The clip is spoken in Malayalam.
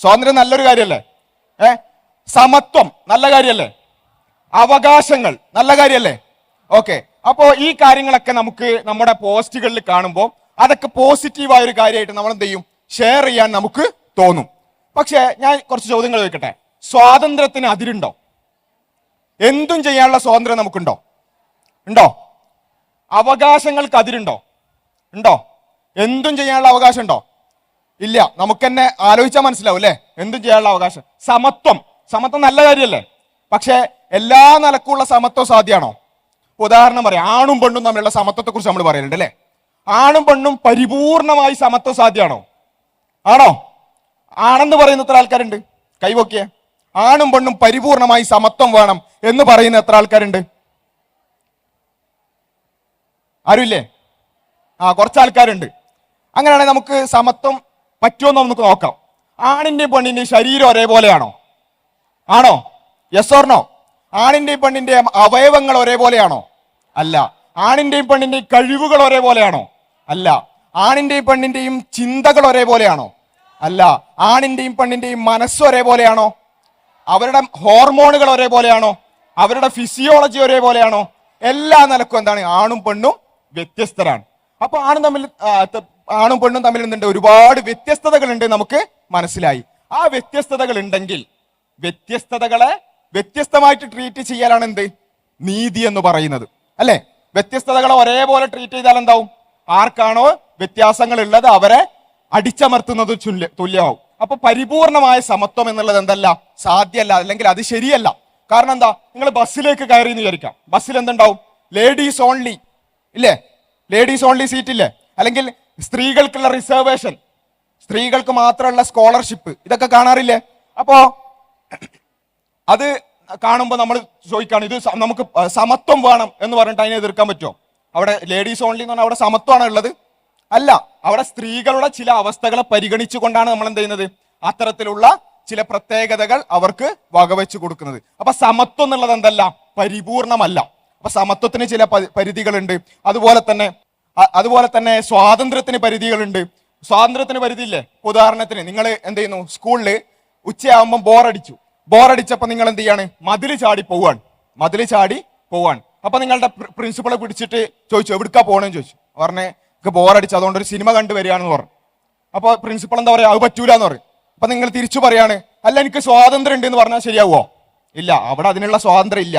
സ്വാതന്ത്ര്യം നല്ലൊരു കാര്യമല്ലേ ഏ? സമത്വം നല്ല കാര്യമല്ലേ അവകാശങ്ങൾ നല്ല കാര്യമല്ലേ ഓക്കെ. അപ്പോ ഈ കാര്യങ്ങളൊക്കെ നമുക്ക് നമ്മുടെ പോസ്റ്റുകളിൽ കാണുമ്പോൾ അതൊക്കെ പോസിറ്റീവായ ഒരു കാര്യമായിട്ട് നമ്മൾ എന്ത് ചെയ്യും ഷെയർ ചെയ്യാൻ നമുക്ക് തോന്നും. പക്ഷേ ഞാൻ കുറച്ച് ചോദ്യങ്ങൾ ചോദിക്കട്ടെ? സ്വാതന്ത്ര്യത്തിന് അതിരുണ്ടോ? എന്തും ചെയ്യാനുള്ള സ്വാതന്ത്ര്യം നമുക്കുണ്ടോ? ഉണ്ടോ? അവകാശങ്ങൾക്ക് അതിരുണ്ടോ? ഉണ്ടോ? എന്തും ചെയ്യാനുള്ള അവകാശം ഉണ്ടോ ഇല്ല നമുക്ക് തന്നെ ആലോചിച്ചാൽ മനസ്സിലാവും അല്ലേ? എന്തും ചെയ്യാനുള്ള അവകാശം. സമത്വം. സമത്വം നല്ല കാര്യമല്ലേ? പക്ഷേ എല്ലാ നിലക്കുള്ള സമത്വം സാധ്യമാണോ ഉദാഹരണം പറയാം ആണും പെണ്ണും തമ്മിലുള്ള സമത്വത്തെ കുറിച്ച് നമ്മൾ പറയുന്നുണ്ട് അല്ലേ? ആണും പെണ്ണും പരിപൂർണമായി സമത്വം സാധ്യമാണോ ആണോ? ആണെന്ന് പറയുന്ന എത്ര ആൾക്കാരുണ്ട്? കൈവോക്കിയ. ആണും പെണ്ണും പരിപൂർണമായി സമത്വം വേണം എന്ന് പറയുന്ന എത്ര ആൾക്കാരുണ്ട്? ആരുമില്ലേ? ആ കുറച്ച് ആൾക്കാരുണ്ട്. അങ്ങനെയാണെങ്കിൽ നമുക്ക് സമത്വം പറ്റുമെന്ന് നമുക്ക് നോക്കാം. ആണിന്റെയും പെണ്ണിന്റെയും ശരീരം ഒരേപോലെയാണോ? ആണോ? യെസ് ഓർണോ ആണിന്റെയും പെണ്ണിന്റെയും അവയവങ്ങൾ ഒരേപോലെയാണോ? അല്ല. ആണിന്റെയും പെണ്ണിന്റെയും കഴിവുകൾ ഒരേപോലെയാണോ? അല്ല. ആണിന്റെയും പെണ്ണിന്റെയും ചിന്തകൾ ഒരേപോലെയാണോ? അല്ല. ആണിന്റെയും പെണ്ണിന്റെയും മനസ്സ് ഒരേപോലെയാണോ? അവരുടെ ഹോർമോണുകൾ ഒരേപോലെയാണോ? അവരുടെ ഫിസിയോളജി ഒരേപോലെയാണോ? എല്ലാ നിലക്കും എന്താണ്? ആണും പെണ്ണും വ്യത്യസ്തരാണ്. അപ്പൊ ആണും തമ്മിൽ ആണും പെണ്ണും തമ്മിൽ എന്തുണ്ട് ഒരുപാട് വ്യത്യസ്തതകൾ ഉണ്ട് നമുക്ക് മനസ്സിലായി. ആ വ്യത്യസ്തതകൾ ഉണ്ടെങ്കിൽ വ്യത്യസ്തതകളെ വ്യത്യസ്തമായിട്ട് ട്രീറ്റ് ചെയ്യാനാണ് എന്ത്? നീതി എന്ന് പറയുന്നത്. അല്ലെ? വ്യത്യസ്തതകളെ ഒരേപോലെ ട്രീറ്റ് ചെയ്താൽ എന്താവും? ആർക്കാണോ വ്യത്യാസങ്ങൾ ഉള്ളത് അവരെ അടിച്ചമർത്തുന്നത് തുല്യ- തുല്യമാവും. അപ്പൊ പരിപൂർണമായ സമത്വം എന്നുള്ളത് എന്തല്ല? സാധ്യമല്ല അല്ലെങ്കിൽ അത് ശരിയല്ല. കാരണം എന്താ? നിങ്ങൾ ബസ്സിലേക്ക് കയറി എന്ന് വിചാരിക്കാം. ബസ്സിൽ എന്തുണ്ടാവും? ലേഡീസ് ഓൺലി ഇല്ലേ? ലേഡീസ് ഓൺലി സീറ്റ് ഇല്ലേ? അല്ലെങ്കിൽ സ്ത്രീകൾക്കുള്ള റിസർവേഷൻ സ്ത്രീകൾക്ക് മാത്രമുള്ള സ്കോളർഷിപ്പ് ഇതൊക്കെ കാണാറില്ലേ? അപ്പോ അത് കാണുമ്പോൾ നമ്മൾ ചോദിക്കാണ് ഇത് നമുക്ക് സമത്വം വേണം എന്ന് പറഞ്ഞിട്ട് അതിനെ എതിർക്കാൻ പറ്റുമോ? അവിടെ ലേഡീസ് ഓൺലി എന്ന് പറഞ്ഞാൽ അവിടെ സമത്വമാണ് ഉള്ളത്? അല്ല അവിടെ സ്ത്രീകളുടെ ചില അവസ്ഥകളെ പരിഗണിച്ചുകൊണ്ടാണ് നമ്മൾ എന്ത് ചെയ്യുന്നത്? അത്തരത്തിലുള്ള ചില പ്രത്യേകതകൾ അവർക്ക് വകവെച്ച് കൊടുക്കുന്നത്. അപ്പൊ സമത്വം എന്നുള്ളത് എന്തല്ല? പരിപൂർണമല്ല. അപ്പൊ സമത്വത്തിന് ചില പരിധികളുണ്ട്. അതുപോലെ തന്നെ അതുപോലെ തന്നെ സ്വാതന്ത്ര്യത്തിന് പരിധികളുണ്ട്. സ്വാതന്ത്ര്യത്തിന് പരിധിയില്ലേ? ഉദാഹരണത്തിന് നിങ്ങൾ എന്ത് ചെയ്യുന്നു? സ്കൂളിൽ ഉച്ചയാകുമ്പോൾ ബോറടിച്ചു. ബോറടിച്ചപ്പോൾ നിങ്ങൾ എന്ത് ചെയ്യാണ്? മതിൽ ചാടി പോവാണ് മതിൽ ചാടി പോവാണ് അപ്പൊ നിങ്ങളുടെ പ്രിൻസിപ്പളെ പിടിച്ചിട്ട് ചോദിച്ചു എവിടുക്കാ പോകണമെന്ന് ചോദിച്ചു. പറഞ്ഞേ എനിക്ക് ബോറടിച്ചു. അതുകൊണ്ട് ഒരു സിനിമ കണ്ടു വരികയാണെന്ന് പറഞ്ഞു. അപ്പൊ പ്രിൻസിപ്പൾ എന്താ പറയാ? അത് പറ്റൂല എന്ന് പറയും. അപ്പൊ നിങ്ങൾ തിരിച്ചു പറയാണ് അല്ല എനിക്ക് സ്വാതന്ത്ര്യം ഉണ്ട് എന്ന് പറഞ്ഞാൽ ശരിയാവോ ഇല്ല അവിടെ അതിനുള്ള സ്വാതന്ത്ര്യം ഇല്ല.